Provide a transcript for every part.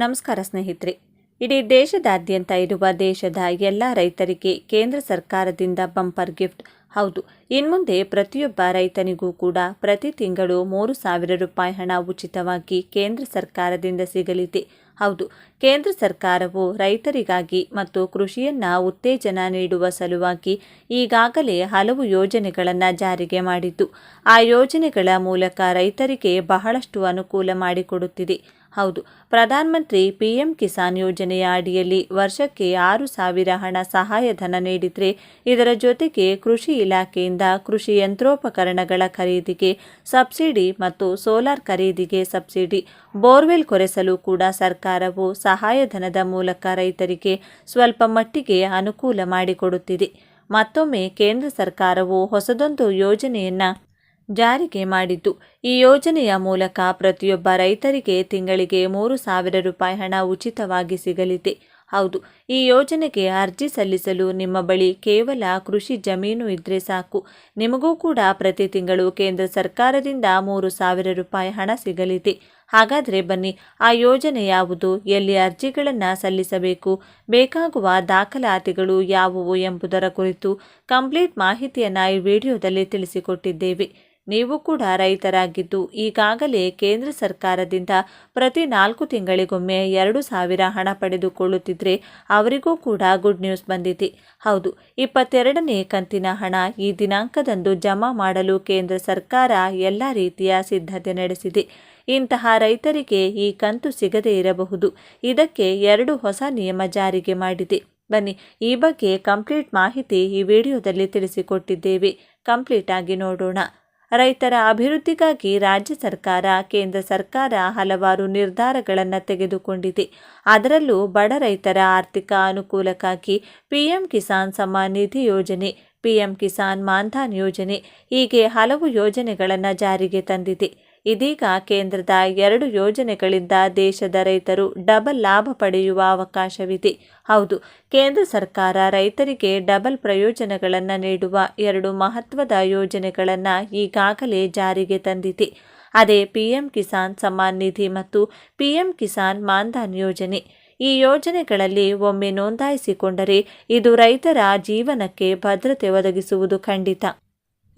ನಮಸ್ಕಾರ ಸ್ನೇಹಿತರೆ. ಇಡೀ ದೇಶದಾದ್ಯಂತ ಇರುವ ದೇಶದ ಎಲ್ಲ ರೈತರಿಗೆ ಕೇಂದ್ರ ಸರ್ಕಾರದಿಂದ ಬಂಪರ್ ಗಿಫ್ಟ್. ಹೌದು, ಇನ್ಮುಂದೆ ಪ್ರತಿಯೊಬ್ಬ ರೈತನಿಗೂ ಕೂಡ ಪ್ರತಿ ತಿಂಗಳು ಮೂರು ಸಾವಿರ ರೂಪಾಯಿ ಹಣ ಉಚಿತವಾಗಿ ಕೇಂದ್ರ ಸರ್ಕಾರದಿಂದ ಸಿಗಲಿದೆ. ಹೌದು, ಕೇಂದ್ರ ಸರ್ಕಾರವು ರೈತರಿಗಾಗಿ ಮತ್ತು ಕೃಷಿಯನ್ನು ಉತ್ತೇಜನ ನೀಡುವ ಸಲುವಾಗಿ ಈಗಾಗಲೇ ಹಲವು ಯೋಜನೆಗಳನ್ನು ಜಾರಿಗೆ ಮಾಡಿದ್ದು. ಆ ಯೋಜನೆಗಳ ಮೂಲಕ ರೈತರಿಗೆ ಬಹಳಷ್ಟು ಅನುಕೂಲ ಮಾಡಿಕೊಡುತ್ತಿದೆ. ಹೌದು. ಪ್ರಧಾನಮಂತ್ರಿ ಪಿ ಎಂ ಕಿಸಾನ್ ಯೋಜನೆಯ ಅಡಿಯಲ್ಲಿ ವರ್ಷಕ್ಕೆ ಆರು ಸಾವಿರ ಹಣ ಸಹಾಯಧನ ನೀಡಿದರೆ ಇದರ ಜೊತೆಗೆ ಕೃಷಿ ಇಲಾಖೆಯಿಂದ ಕೃಷಿ ಯಂತ್ರೋಪಕರಣಗಳ ಖರೀದಿಗೆ ಸಬ್ಸಿಡಿ ಮತ್ತು ಸೋಲಾರ್ ಖರೀದಿಗೆ ಸಬ್ಸಿಡಿ, ಬೋರ್ವೆಲ್ ಕೊರೆಸಲು ಕೂಡ ಸರ್ಕಾರವು ಸಹಾಯಧನದ ಮೂಲಕ ರೈತರಿಗೆ ಸ್ವಲ್ಪ ಮಟ್ಟಿಗೆ ಅನುಕೂಲ ಮಾಡಿಕೊಡುತ್ತಿದೆ. ಮತ್ತೊಮ್ಮೆ ಕೇಂದ್ರ ಸರ್ಕಾರವು ಹೊಸದೊಂದು ಯೋಜನೆಯನ್ನ ಜಾರಿಗೆ ಮಾಡಿದ್ದು. ಈ ಯೋಜನೆಯ ಮೂಲಕ ಪ್ರತಿಯೊಬ್ಬ ರೈತರಿಗೆ ತಿಂಗಳಿಗೆ ಮೂರು ಸಾವಿರ ರೂಪಾಯಿ ಹಣ ಉಚಿತವಾಗಿ ಸಿಗಲಿದೆ. ಹೌದು, ಈ ಯೋಜನೆಗೆ ಅರ್ಜಿ ಸಲ್ಲಿಸಲು ನಿಮ್ಮ ಬಳಿ ಕೇವಲ ಕೃಷಿ ಜಮೀನು ಇದ್ರೆ ಸಾಕು. ನಿಮಗೂ ಕೂಡ ಪ್ರತಿ ತಿಂಗಳು ಕೇಂದ್ರ ಸರ್ಕಾರದಿಂದ ಮೂರು ಸಾವಿರ ರೂಪಾಯಿ ಹಣ ಸಿಗಲಿದೆ. ಹಾಗಾದರೆ ಬನ್ನಿ, ಆ ಯೋಜನೆ ಯಾವುದು, ಎಲ್ಲಿ ಅರ್ಜಿಗಳನ್ನು ಸಲ್ಲಿಸಬೇಕು, ಬೇಕಾಗುವ ದಾಖಲಾತಿಗಳು ಯಾವುವು ಎಂಬುದರ ಕುರಿತು ಕಂಪ್ಲೀಟ್ ಮಾಹಿತಿಯನ್ನು ಈ ವಿಡಿಯೋದಲ್ಲಿ ತಿಳಿಸಿಕೊಟ್ಟಿದ್ದೇವೆ. ನೀವು ಕೂಡ ರೈತರಾಗಿದ್ದು ಈಗಾಗಲೇ ಕೇಂದ್ರ ಸರ್ಕಾರದಿಂದ ಪ್ರತಿ ನಾಲ್ಕು ತಿಂಗಳಿಗೊಮ್ಮೆ ಎರಡು ಸಾವಿರ ಹಣ ಪಡೆದುಕೊಳ್ಳುತ್ತಿದ್ರೆ ಅವರಿಗೂ ಕೂಡ ಗುಡ್ ನ್ಯೂಸ್ ಬಂದಿದೆ. ಹೌದು, ಇಪ್ಪತ್ತೆರಡನೇ ಕಂತಿನ ಹಣ ಈ ದಿನಾಂಕದಂದು ಜಮಾ ಮಾಡಲು ಕೇಂದ್ರ ಸರ್ಕಾರ ಎಲ್ಲ ರೀತಿಯ ಸಿದ್ಧತೆ ನಡೆಸಿದೆ. ಇಂತಹ ರೈತರಿಗೆ ಈ ಕಂತು ಸಿಗದೇ ಇರಬಹುದು. ಇದಕ್ಕೆ ಎರಡು ಹೊಸ ನಿಯಮ ಜಾರಿಗೆ ಮಾಡಿದೆ. ಬನ್ನಿ, ಈ ಬಗ್ಗೆ ಕಂಪ್ಲೀಟ್ ಮಾಹಿತಿ ಈ ವಿಡಿಯೋದಲ್ಲಿ ತಿಳಿಸಿಕೊಟ್ಟಿದ್ದೇವೆ. ಕಂಪ್ಲೀಟ್ ಆಗಿ ನೋಡೋಣ. ರೈತರ ಅಭಿವೃದ್ಧಿಗಾಗಿ ರಾಜ್ಯ ಸರ್ಕಾರ, ಕೇಂದ್ರ ಸರ್ಕಾರ ಹಲವಾರು ನಿರ್ಧಾರಗಳನ್ನು ತೆಗೆದುಕೊಂಡಿದೆ. ಅದರಲ್ಲೂ ಬಡ ರೈತರ ಆರ್ಥಿಕ ಅನುಕೂಲಕ್ಕಾಗಿ ಪಿಎಂ ಕಿಸಾನ್ ಸಮ್ಮಾನ್ ನಿಧಿ ಯೋಜನೆ, ಪಿಎಂ ಕಿಸಾನ್ ಮಾನ್ಧನ್ ಯೋಜನೆ ಹೀಗೆ ಹಲವು ಯೋಜನೆಗಳನ್ನು ಜಾರಿಗೆ ತಂದಿದೆ. ಇದೀಗ ಕೇಂದ್ರದ ಎರಡು ಯೋಜನೆಗಳಿಂದ ದೇಶದ ರೈತರು ಡಬಲ್ ಲಾಭ ಪಡೆಯುವ ಅವಕಾಶವಿದೆ. ಹೌದು, ಕೇಂದ್ರ ಸರ್ಕಾರ ರೈತರಿಗೆ ಡಬಲ್ ಪ್ರಯೋಜನಗಳನ್ನು ನೀಡುವ ಎರಡು ಮಹತ್ವದ ಯೋಜನೆಗಳನ್ನು ಈಗಾಗಲೇ ಜಾರಿಗೆ ತಂದಿದೆ. ಅದೇ ಪಿಎಂ ಕಿಸಾನ್ ಸಮ್ಮಾನ್ ನಿಧಿ ಮತ್ತು ಪಿಎಂ ಕಿಸಾನ್ ಮಾನ್ಧನ್ ಯೋಜನೆ. ಈ ಯೋಜನೆಗಳಲ್ಲಿ ಒಮ್ಮೆ ನೋಂದಾಯಿಸಿಕೊಂಡರೆ ಇದು ರೈತರ ಜೀವನಕ್ಕೆ ಭದ್ರತೆ ಒದಗಿಸುವುದು ಖಂಡಿತ.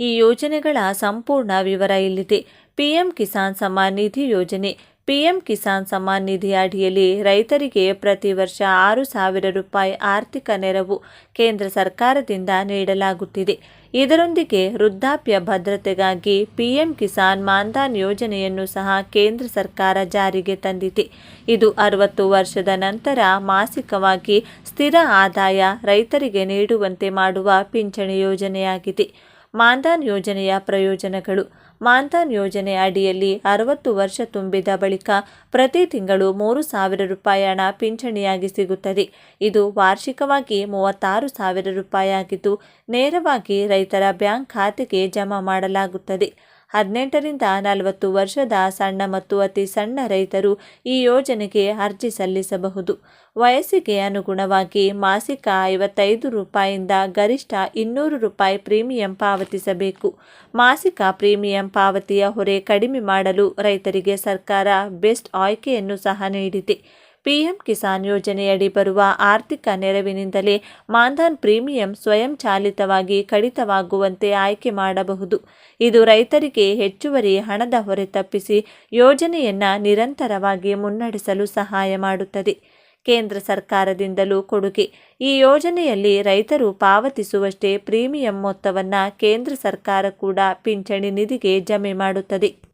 ಈ ಯೋಜನೆಗಳ ಸಂಪೂರ್ಣ ವಿವರ ಇಲ್ಲಿದೆ. ಪಿಎಂ ಕಿಸಾನ್ ಸಮ್ಮಾನ್ ನಿಧಿ ಯೋಜನೆ. ಪಿಎಂ ಕಿಸಾನ್ ಸಮ್ಮಾನ್ ನಿಧಿ ಅಡಿಯಲ್ಲಿ ರೈತರಿಗೆ ಪ್ರತಿ ವರ್ಷ ಆರು ಸಾವಿರ ರೂಪಾಯಿ ಆರ್ಥಿಕ ನೆರವು ಕೇಂದ್ರ ಸರ್ಕಾರದಿಂದ ನೀಡಲಾಗುತ್ತಿದೆ. ಇದರೊಂದಿಗೆ ವೃದ್ಧಾಪ್ಯ ಭದ್ರತೆಗಾಗಿ ಪಿಎಂ ಕಿಸಾನ್ ಮಾನ್ಧನ್ ಯೋಜನೆಯನ್ನು ಸಹ ಕೇಂದ್ರ ಸರ್ಕಾರ ಜಾರಿಗೆ ತಂದಿದೆ. ಇದು ಅರವತ್ತು ವರ್ಷದ ನಂತರ ಮಾಸಿಕವಾಗಿ ಸ್ಥಿರ ಆದಾಯ ರೈತರಿಗೆ ನೀಡುವಂತೆ ಮಾಡುವ ಪಿಂಚಣಿ ಯೋಜನೆಯಾಗಿದೆ. ಮಾನ್ಧನ್ ಯೋಜನೆಯ ಪ್ರಯೋಜನಗಳು. ಮಾನ್ಧನ್ ಯೋಜನೆ ಅಡಿಯಲ್ಲಿ ಅರವತ್ತು ವರ್ಷ ತುಂಬಿದ ಬಳಿಕ ಪ್ರತಿ ತಿಂಗಳು ಮೂರು ಸಾವಿರ ರೂಪಾಯಿ ಹಣ ಪಿಂಚಣಿಯಾಗಿ ಸಿಗುತ್ತದೆ. ಇದು ವಾರ್ಷಿಕವಾಗಿ ಮೂವತ್ತಾರು ಸಾವಿರ ರೂಪಾಯಿ ಆಗಿದ್ದು, ನೇರವಾಗಿ ರೈತರ ಬ್ಯಾಂಕ್ ಖಾತೆಗೆ ಜಮಾ ಮಾಡಲಾಗುತ್ತದೆ. ಹದಿನೆಂಟರಿಂದ ನಲವತ್ತು ವರ್ಷದ ಸಣ್ಣ ಮತ್ತು ಅತಿ ಸಣ್ಣ ರೈತರು ಈ ಯೋಜನೆಗೆ ಅರ್ಜಿ ಸಲ್ಲಿಸಬಹುದು. ವಯಸ್ಸಿಗೆ ಅನುಗುಣವಾಗಿ ಮಾಸಿಕ ಐವತ್ತೈದು ರೂಪಾಯಿಯಿಂದ ಗರಿಷ್ಠ ಇನ್ನೂರು ರೂಪಾಯಿ ಪ್ರೀಮಿಯಂ ಪಾವತಿಸಬೇಕು. ಮಾಸಿಕ ಪ್ರೀಮಿಯಂ ಪಾವತಿಯ ಹೊರೆ ಕಡಿಮೆ ಮಾಡಲು ರೈತರಿಗೆ ಸರ್ಕಾರ ಬೆಸ್ಟ್ ಆಯ್ಕೆಯನ್ನು ಸಹ ನೀಡಿದೆ. ಪಿಎಂ ಕಿಸಾನ್ ಯೋಜನೆಯಡಿ ಬರುವ ಆರ್ಥಿಕ ನೆರವಿನಿಂದಲೇ ಮಾನ್ಧನ್ ಪ್ರೀಮಿಯಂ ಸ್ವಯಂ ಚಾಲಿತವಾಗಿ ಕಡಿತವಾಗುವಂತೆ ಆಯ್ಕೆ ಮಾಡಬಹುದು. ಇದು ರೈತರಿಗೆ ಹೆಚ್ಚುವರಿ ಹಣದ ಹೊರೆ ತಪ್ಪಿಸಿ ಯೋಜನೆಯನ್ನ ನಿರಂತರವಾಗಿ ಮುನ್ನಡೆಸಲು ಸಹಾಯ ಮಾಡುತ್ತದೆ. ಕೇಂದ್ರ ಸರ್ಕಾರದಿಂದಲೂ ಕೊಡುಗೆ. ಈ ಯೋಜನೆಯಲ್ಲಿ ರೈತರು ಪಾವತಿಸುವಷ್ಟೇ ಪ್ರೀಮಿಯಂ ಮೊತ್ತವನ್ನು ಕೇಂದ್ರ ಸರ್ಕಾರ ಕೂಡ ಪಿಂಚಣಿ ನಿಧಿಗೆ ಜಮೆ ಮಾಡುತ್ತದೆ.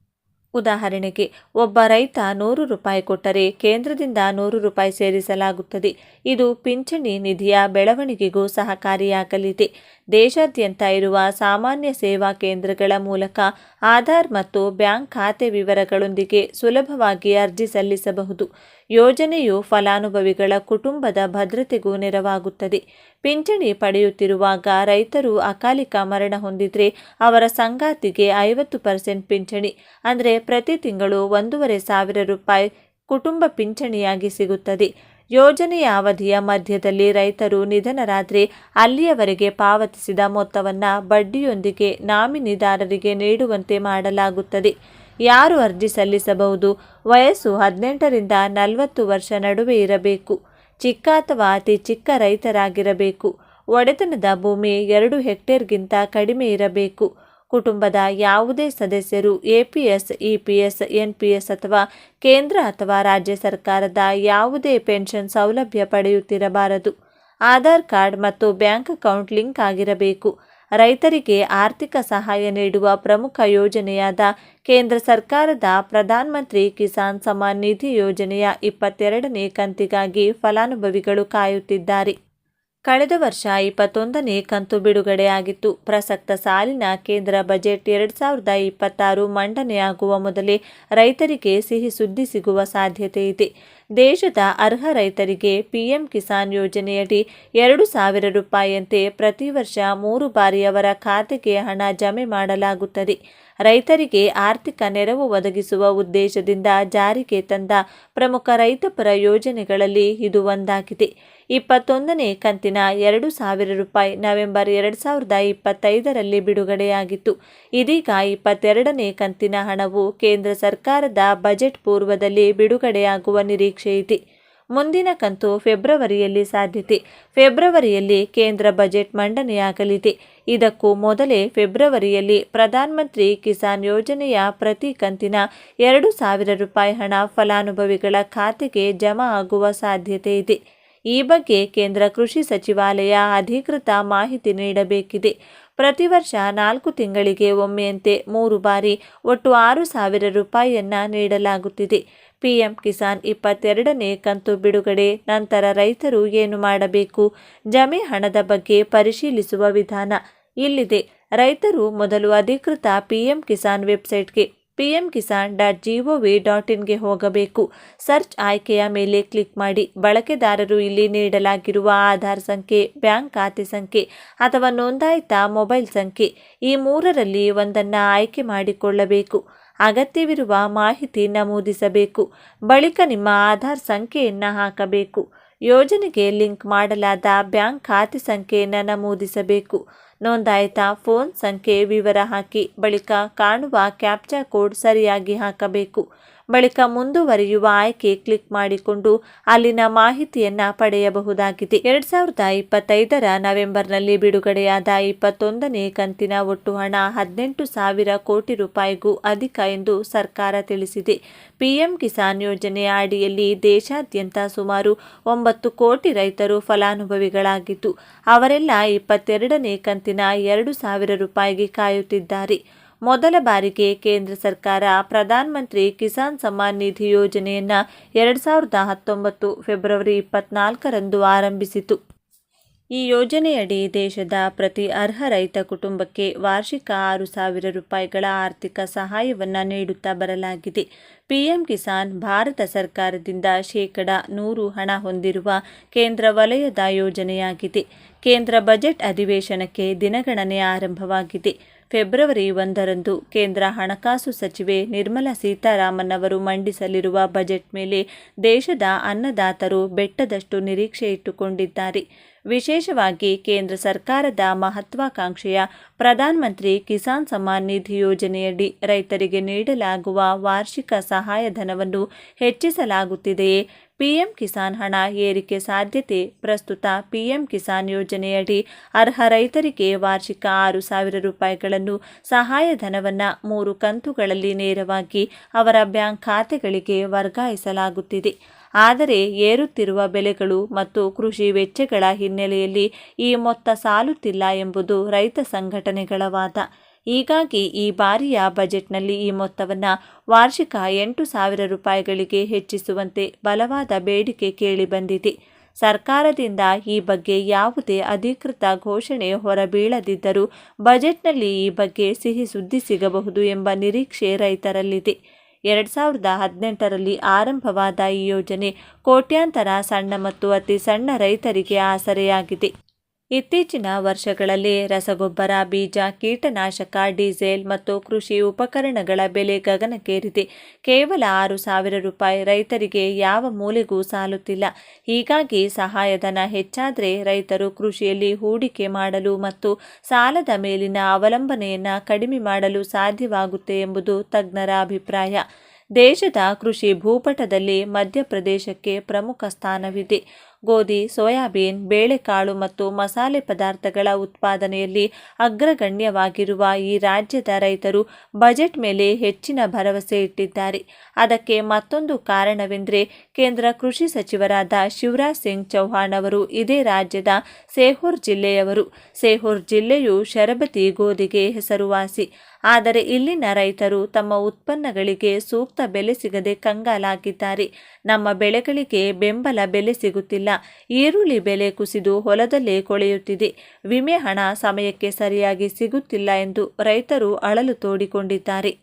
ಉದಾಹರಣೆಗೆ, ಒಬ್ಬ ರೈತ ನೂರು ರೂಪಾಯಿ ಕೊಟ್ಟರೆ ಕೇಂದ್ರದಿಂದ ನೂರು ರೂಪಾಯಿ ಸೇರಿಸಲಾಗುತ್ತದೆ. ಇದು ಪಿಂಚಣಿ ನಿಧಿಯ ಬೆಳವಣಿಗೆಗೂ ಸಹಕಾರಿಯಾಗಲಿದೆ. ದೇಶಾದ್ಯಂತ ಇರುವ ಸಾಮಾನ್ಯ ಸೇವಾ ಕೇಂದ್ರಗಳ ಮೂಲಕ ಆಧಾರ್ ಮತ್ತು ಬ್ಯಾಂಕ್ ಖಾತೆ ವಿವರಗಳೊಂದಿಗೆ ಸುಲಭವಾಗಿ ಅರ್ಜಿ ಸಲ್ಲಿಸಬಹುದು. ಯೋಜನೆಯು ಫಲಾನುಭವಿಗಳ ಕುಟುಂಬದ ಭದ್ರತೆಗೂ ನೆರವಾಗುತ್ತದೆ. ಪಿಂಚಣಿ ಪಡೆಯುತ್ತಿರುವಾಗ ರೈತರು ಅಕಾಲಿಕ ಮರಣ ಹೊಂದಿದ್ರೆ ಅವರ ಸಂಗಾತಿಗೆ ಐವತ್ತು ಪರ್ಸೆಂಟ್ ಪಿಂಚಣಿ, ಅಂದರೆ ಪ್ರತಿ ತಿಂಗಳು ಒಂದೂವರೆ ಸಾವಿರ ರೂಪಾಯಿ ಕುಟುಂಬ ಪಿಂಚಣಿಯಾಗಿ ಸಿಗುತ್ತದೆ. ಯೋಜನೆಯ ಅವಧಿಯ ಮಧ್ಯದಲ್ಲಿ ರೈತರು ನಿಧನರಾದರೆ ಅಲ್ಲಿಯವರೆಗೆ ಪಾವತಿಸಿದ ಮೊತ್ತವನ್ನು ಬಡ್ಡಿಯೊಂದಿಗೆ ನಾಮಿನಿದಾರರಿಗೆ ನೀಡುವಂತೆ ಮಾಡಲಾಗುತ್ತದೆ. ಯಾರು ಅರ್ಜಿ ಸಲ್ಲಿಸಬಹುದು? ವಯಸ್ಸು ಹದಿನೆಂಟರಿಂದ ನಲವತ್ತು ವರ್ಷ ನಡುವೆ ಇರಬೇಕು. ಚಿಕ್ಕ ಅಥವಾ ಅತಿ ಚಿಕ್ಕ ರೈತರಾಗಿರಬೇಕು. ಒಡೆತನದ ಭೂಮಿ ಎರಡು ಹೆಕ್ಟೇರ್ಗಿಂತ ಕಡಿಮೆ ಇರಬೇಕು. ಕುಟುಂಬದ ಯಾವುದೇ ಸದಸ್ಯರು ಎಪಿಎಸ್, ಇಪಿಎಸ್, ಎನ್ಪಿಎಸ್ ಅಥವಾ ಕೇಂದ್ರ ಅಥವಾ ರಾಜ್ಯ ಸರ್ಕಾರದ ಯಾವುದೇ ಪೆನ್ಷನ್ ಸೌಲಭ್ಯ ಪಡೆಯುತ್ತಿರಬಾರದು. ಆಧಾರ್ ಕಾರ್ಡ್ ಮತ್ತು ಬ್ಯಾಂಕ್ ಅಕೌಂಟ್ ಲಿಂಕ್ ಆಗಿರಬೇಕು. ರೈತರಿಗೆ ಆರ್ಥಿಕ ಸಹಾಯ ನೀಡುವ ಪ್ರಮುಖ ಯೋಜನೆಯಾದ ಕೇಂದ್ರ ಸರ್ಕಾರದ ಪ್ರಧಾನಮಂತ್ರಿ ಕಿಸಾನ್ ಸಮ್ಮಾನ್ ನಿಧಿ ಯೋಜನೆಯ ಇಪ್ಪತ್ತೆರಡನೇ ಕಂತಿಗಾಗಿ ಫಲಾನುಭವಿಗಳು ಕಾಯುತ್ತಿದ್ದಾರೆ. ಕಳೆದ ವರ್ಷ ಇಪ್ಪತ್ತೊಂದನೇ ಕಂತು ಬಿಡುಗಡೆಯಾಗಿತ್ತು. ಪ್ರಸಕ್ತ ಸಾಲಿನ ಕೇಂದ್ರ ಬಜೆಟ್ ಎರಡು ಸಾವಿರದ ಇಪ್ಪತ್ತಾರು ಮಂಡನೆಯಾಗುವ ಮೊದಲೇ ರೈತರಿಗೆ ಸಿಹಿ ಸುದ್ದಿ ಸಿಗುವ ಸಾಧ್ಯತೆ ಇದೆ. ದೇಶದ ಅರ್ಹ ರೈತರಿಗೆ ಪಿಎಂ ಕಿಸಾನ್ ಯೋಜನೆಯಡಿ ಎರಡು ಸಾವಿರ ರೂಪಾಯಿಯಂತೆ ಪ್ರತಿ ವರ್ಷ ಮೂರು ಬಾರಿ ಅವರ ಖಾತೆಗೆ ಹಣ ಜಮೆ ಮಾಡಲಾಗುತ್ತದೆ. ರೈತರಿಗೆ ಆರ್ಥಿಕ ನೆರವು ಒದಗಿಸುವ ಉದ್ದೇಶದಿಂದ ಜಾರಿಗೆ ತಂದ ಪ್ರಮುಖ ರೈತಪರ ಯೋಜನೆಗಳಲ್ಲಿ ಇದು ಒಂದಾಗಿದೆ. ಇಪ್ಪತ್ತೊಂದನೇ ಕಂತಿನ ಎರಡು ಸಾವಿರ ರೂಪಾಯಿ ನವೆಂಬರ್ ಎರಡು ಸಾವಿರದ ಇಪ್ಪತ್ತೈದರಲ್ಲಿ ಬಿಡುಗಡೆಯಾಗಿತ್ತು. ಇದೀಗ ಇಪ್ಪತ್ತೆರಡನೇ ಕಂತಿನ ಹಣವು ಕೇಂದ್ರ ಸರ್ಕಾರದ ಬಜೆಟ್ ಪೂರ್ವದಲ್ಲಿ ಬಿಡುಗಡೆಯಾಗುವ ನಿರೀಕ್ಷೆ ಇದೆ ಮುಂದಿನ ಕಂತು ಫೆಬ್ರವರಿಯಲ್ಲಿ ಸಾಧ್ಯತೆ. ಫೆಬ್ರವರಿಯಲ್ಲಿ ಕೇಂದ್ರ ಬಜೆಟ್ ಮಂಡನೆಯಾಗಲಿದೆ. ಇದಕ್ಕೂ ಮೊದಲೇ ಫೆಬ್ರವರಿಯಲ್ಲಿ ಪ್ರಧಾನಮಂತ್ರಿ ಕಿಸಾನ್ ಯೋಜನೆಯ ಪ್ರತಿ ಕಂತಿನ ಎರಡು ಸಾವಿರ ರೂಪಾಯಿ ಹಣ ಫಲಾನುಭವಿಗಳ ಖಾತೆಗೆ ಜಮಾ ಆಗುವ ಸಾಧ್ಯತೆ ಇದೆ. ಈ ಬಗ್ಗೆ ಕೇಂದ್ರ ಕೃಷಿ ಸಚಿವಾಲಯ ಅಧಿಕೃತ ಮಾಹಿತಿ ನೀಡಬೇಕಿದೆ. ಪ್ರತಿ ವರ್ಷ ನಾಲ್ಕು ತಿಂಗಳಿಗೆ ಒಮ್ಮೆಯಂತೆ ಮೂರು ಬಾರಿ ಒಟ್ಟು ಆರು ಸಾವಿರ ರೂಪಾಯಿಯನ್ನು ನೀಡಲಾಗುತ್ತಿದೆ. ಪಿಎಂ ಕಿಸಾನ್ ಇಪ್ಪತ್ತೆರಡನೇ ಕಂತು ಬಿಡುಗಡೆ. ನಂತರ ರೈತರು ಏನು ಮಾಡಬೇಕು? ಜಮೆ ಹಣದ ಬಗ್ಗೆ ಪರಿಶೀಲಿಸುವ ವಿಧಾನ ಇಲ್ಲಿದೆ. ರೈತರು ಮೊದಲು ಅಧಿಕೃತ ಪಿಎಂ ಕಿಸಾನ್ ವೆಬ್ಸೈಟ್ಗೆ PM Kisan dot GOV dot ಇನ್ಗೆ ಹೋಗಬೇಕು. ಸರ್ಚ್ ಆಯ್ಕೆಯ ಮೇಲೆ ಕ್ಲಿಕ್ ಮಾಡಿ ಬಳಕೆದಾರರು ಇಲ್ಲಿ ನೀಡಲಾಗಿರುವ ಆಧಾರ್ ಸಂಖ್ಯೆ, ಬ್ಯಾಂಕ್ ಖಾತೆ ಸಂಖ್ಯೆ ಅಥವಾ ನೋಂದಾಯಿತ ಮೊಬೈಲ್ ಸಂಖ್ಯೆ ಈ ಮೂರರಲ್ಲಿ ಒಂದನ್ನು ಆಯ್ಕೆ ಮಾಡಿಕೊಳ್ಳಬೇಕು. ಅಗತ್ಯವಿರುವ ಮಾಹಿತಿ ನಮೂದಿಸಬೇಕು. ಬಳಿಕ ನಿಮ್ಮ ಆಧಾರ್ ಸಂಖ್ಯೆಯನ್ನು ಹಾಕಬೇಕು. ಯೋಜನೆಗೆ ಲಿಂಕ್ ಮಾಡಲಾದ ಬ್ಯಾಂಕ್ ಖಾತೆ ಸಂಖ್ಯೆಯನ್ನು ನಮೂದಿಸಬೇಕು. ನೋಂದಾಯಿತ ಫೋನ್ ಸಂಖ್ಯೆ ವಿವರ ಹಾಕಿ, ಬಳಿಕ ಕಾಣುವ ಕ್ಯಾಪ್ಚಾ ಕೋಡ್ ಸರಿಯಾಗಿ ಹಾಕಬೇಕು. ಬಳಿಕ ಮುಂದುವರಿಯುವ ಆಯ್ಕೆ ಕ್ಲಿಕ್ ಮಾಡಿಕೊಂಡು ಅಲ್ಲಿನ ಮಾಹಿತಿಯನ್ನು ಪಡೆಯಬಹುದಾಗಿದೆ. ಎರಡ್ ಸಾವಿರದ ಇಪ್ಪತ್ತೈದರ ನವೆಂಬರ್ನಲ್ಲಿ ಬಿಡುಗಡೆಯಾದ ಇಪ್ಪತ್ತೊಂದನೇ ಕಂತಿನ ಒಟ್ಟು ಹಣ ಹದಿನೆಂಟು ಸಾವಿರ ಕೋಟಿ ರೂಪಾಯಿಗೂ ಅಧಿಕ ಎಂದು ಸರ್ಕಾರ ತಿಳಿಸಿದೆ. ಪಿಎಂ ಕಿಸಾನ್ ಯೋಜನೆಯ ಅಡಿಯಲ್ಲಿ ದೇಶಾದ್ಯಂತ ಸುಮಾರು ಒಂಬತ್ತು ಕೋಟಿ ರೈತರು ಫಲಾನುಭವಿಗಳಾಗಿದ್ದು, ಅವರೆಲ್ಲ ಇಪ್ಪತ್ತೆರಡನೇ ಕಂತಿನ ಎರಡು ಸಾವಿರ ರೂಪಾಯಿಗೆ ಕಾಯುತ್ತಿದ್ದಾರೆ. ಮೊದಲ ಬಾರಿಗೆ ಕೇಂದ್ರ ಸರ್ಕಾರ ಪ್ರಧಾನ ಮಂತ್ರಿ ಕಿಸಾನ್ ಸಮ್ಮಾನ್ ನಿಧಿ ಯೋಜನೆಯನ್ನು ಎರಡು ಸಾವಿರದ ಹತ್ತೊಂಬತ್ತು ಫೆಬ್ರವರಿ ಇಪ್ಪತ್ನಾಲ್ಕರಂದು ಆರಂಭಿಸಿತು. ಈ ಯೋಜನೆಯಡಿ ದೇಶದ ಪ್ರತಿ ಅರ್ಹ ರೈತ ಕುಟುಂಬಕ್ಕೆ ವಾರ್ಷಿಕ ಆರು ಸಾವಿರ ರೂಪಾಯಿಗಳ ಆರ್ಥಿಕ ಸಹಾಯವನ್ನು ನೀಡುತ್ತಾ ಬರಲಾಗಿದೆ. ಪಿಎಂ ಕಿಸಾನ್ ಭಾರತ ಸರ್ಕಾರದಿಂದ ಶೇಕಡ ನೂರು ಹಣ ಹೊಂದಿರುವ ಕೇಂದ್ರ ವಲಯದ ಯೋಜನೆಯಾಗಿದೆ. ಕೇಂದ್ರ ಬಜೆಟ್ ಅಧಿವೇಶನಕ್ಕೆ ದಿನಗಣನೆ ಆರಂಭವಾಗಿದೆ. ಫೆಬ್ರವರಿ ಒಂದರಂದು ಕೇಂದ್ರ ಹಣಕಾಸು ಸಚಿವೆ ನಿರ್ಮಲಾ ಸೀತಾರಾಮನ್ ಅವರು ಮಂಡಿಸಲಿರುವ ಬಜೆಟ್ ಮೇಲೆ ದೇಶದ ಅನ್ನದಾತರು ಬೆಟ್ಟದಷ್ಟು ನಿರೀಕ್ಷೆ ಇಟ್ಟುಕೊಂಡಿದ್ದಾರೆ. ವಿಶೇಷವಾಗಿ ಕೇಂದ್ರ ಸರ್ಕಾರದ ಮಹತ್ವಾಕಾಂಕ್ಷೆಯ ಪ್ರಧಾನಮಂತ್ರಿ ಕಿಸಾನ್ ಸಮ್ಮಾನ್ ನಿಧಿ ಯೋಜನೆಯಡಿ ರೈತರಿಗೆ ನೀಡಲಾಗುವ ವಾರ್ಷಿಕ ಸಹಾಯಧನವನ್ನು ಹೆಚ್ಚಿಸಲಾಗುತ್ತಿದೆಯೇ? ಪಿಎಂ ಕಿಸಾನ್ ಹಣ ಏರಿಕೆ ಸಾಧ್ಯತೆ. ಪ್ರಸ್ತುತ ಪಿಎಂ ಕಿಸಾನ್ ಯೋಜನೆಯಡಿ ಅರ್ಹ ರೈತರಿಗೆ ವಾರ್ಷಿಕ ಆರು ಸಾವಿರ ರೂಪಾಯಿಗಳನ್ನು ಸಹಾಯಧನವನ್ನು ಮೂರು ಕಂತುಗಳಲ್ಲಿ ನೇರವಾಗಿ ಅವರ ಬ್ಯಾಂಕ್ ಖಾತೆಗಳಿಗೆ ವರ್ಗಾಯಿಸಲಾಗುತ್ತಿದೆ. ಆದರೆ ಏರುತ್ತಿರುವ ಬೆಲೆಗಳು ಮತ್ತು ಕೃಷಿ ವೆಚ್ಚಗಳ ಹಿನ್ನೆಲೆಯಲ್ಲಿ ಈ ಮೊತ್ತ ಸಾಲುತ್ತಿಲ್ಲ ಎಂಬುದು ರೈತ ಸಂಘಟನೆಗಳ ವಾದ. ಹೀಗಾಗಿ ಈ ಬಾರಿಯ ಬಜೆಟ್ನಲ್ಲಿ ಈ ಮೊತ್ತವನ್ನು ವಾರ್ಷಿಕ ಎಂಟು ಸಾವಿರ ರೂಪಾಯಿಗಳಿಗೆ ಹೆಚ್ಚಿಸುವಂತೆ ಬಲವಾದ ಬೇಡಿಕೆ ಕೇಳಿಬಂದಿದೆ ಸರ್ಕಾರದಿಂದ ಈ ಬಗ್ಗೆ ಯಾವುದೇ ಅಧಿಕೃತ ಘೋಷಣೆ ಹೊರಬೀಳದಿದ್ದರೂ ಬಜೆಟ್ನಲ್ಲಿ ಈ ಬಗ್ಗೆ ಸಿಹಿ ಸುದ್ದಿ ಸಿಗಬಹುದು ಎಂಬ ನಿರೀಕ್ಷೆ ರೈತರಲ್ಲಿದೆ. ಎರಡು ಸಾವಿರದ ಹದಿನೆಂಟರಲ್ಲಿ ಆರಂಭವಾದ ಈ ಯೋಜನೆ ಕೋಟ್ಯಾಂತರ ಸಣ್ಣ ಮತ್ತು ಅತಿ ಸಣ್ಣ ರೈತರಿಗೆ ಆಸರೆಯಾಗಿದೆ. ಇತ್ತೀಚಿನ ವರ್ಷಗಳಲ್ಲಿ ರಸಗೊಬ್ಬರ, ಬೀಜ, ಕೀಟನಾಶಕ, ಡೀಸೆಲ್ ಮತ್ತು ಕೃಷಿ ಉಪಕರಣಗಳ ಬೆಲೆ ಗಗನಕ್ಕೇರಿದೆ. ಕೇವಲ ಆರು ಸಾವಿರ ರೂಪಾಯಿ ರೈತರಿಗೆ ಯಾವ ಮೂಲೆಗೂ ಸಾಲುತ್ತಿಲ್ಲ. ಹೀಗಾಗಿ ಸಹಾಯಧನ ಹೆಚ್ಚಾದರೆ ರೈತರು ಕೃಷಿಯಲ್ಲಿ ಹೂಡಿಕೆ ಮಾಡಲು ಮತ್ತು ಸಾಲದ ಮೇಲಿನ ಅವಲಂಬನೆಯನ್ನು ಕಡಿಮೆ ಮಾಡಲು ಸಾಧ್ಯವಾಗುತ್ತೆ ಎಂಬುದು ತಜ್ಞರ ಅಭಿಪ್ರಾಯ. ದೇಶದ ಕೃಷಿ ಭೂಪಟದಲ್ಲಿ ಮಧ್ಯಪ್ರದೇಶಕ್ಕೆ ಪ್ರಮುಖ ಸ್ಥಾನವಿದೆ. ಗೋಧಿ, ಸೋಯಾಬೀನ್, ಬೇಳೆಕಾಳು ಮತ್ತು ಮಸಾಲೆ ಪದಾರ್ಥಗಳ ಉತ್ಪಾದನೆಯಲ್ಲಿ ಅಗ್ರಗಣ್ಯವಾಗಿರುವ ಈ ರಾಜ್ಯದ ರೈತರು ಬಜೆಟ್ ಮೇಲೆ ಹೆಚ್ಚಿನ ಭರವಸೆ ಇಟ್ಟಿದ್ದಾರೆ. ಅದಕ್ಕೆ ಮತ್ತೊಂದು ಕಾರಣವೆಂದರೆ ಕೇಂದ್ರ ಕೃಷಿ ಸಚಿವರಾದ ಶಿವರಾಜ್ ಸಿಂಗ್ ಚೌಹಾಣ್ ಅವರು ಇದೇ ರಾಜ್ಯದ ಸೇಹೋರ್ ಜಿಲ್ಲೆಯವರು. ಸೇಹೋರ್ ಜಿಲ್ಲೆಯು ಶರಬತಿ ಗೋಧಿಗೆ ಹೆಸರುವಾಸಿ. ಆದರೆ ಇಲ್ಲಿನ ರೈತರು ತಮ್ಮ ಉತ್ಪನ್ನಗಳಿಗೆ ಸೂಕ್ತ ಬೆಲೆ ಸಿಗದೆ ಕಂಗಾಲಾಗಿದ್ದಾರೆ. ನಮ್ಮ ಬೆಳೆಗಳಿಗೆ ಬೆಂಬಲ ಬೆಲೆ ಸಿಗುತ್ತಿಲ್ಲ. ಈರುಳ್ಳಿ ಬೆಲೆ ಕುಸಿದು ಹೊಲದಲ್ಲೇ ಕೊಳೆಯುತ್ತಿದೆ. ವಿಮೆ ಹಣ ಸಮಯಕ್ಕೆ ಸರಿಯಾಗಿ ಸಿಗುತ್ತಿಲ್ಲ ಎಂದು ರೈತರು ಅಳಲು ತೋಡಿಕೊಂಡಿದ್ದಾರೆ.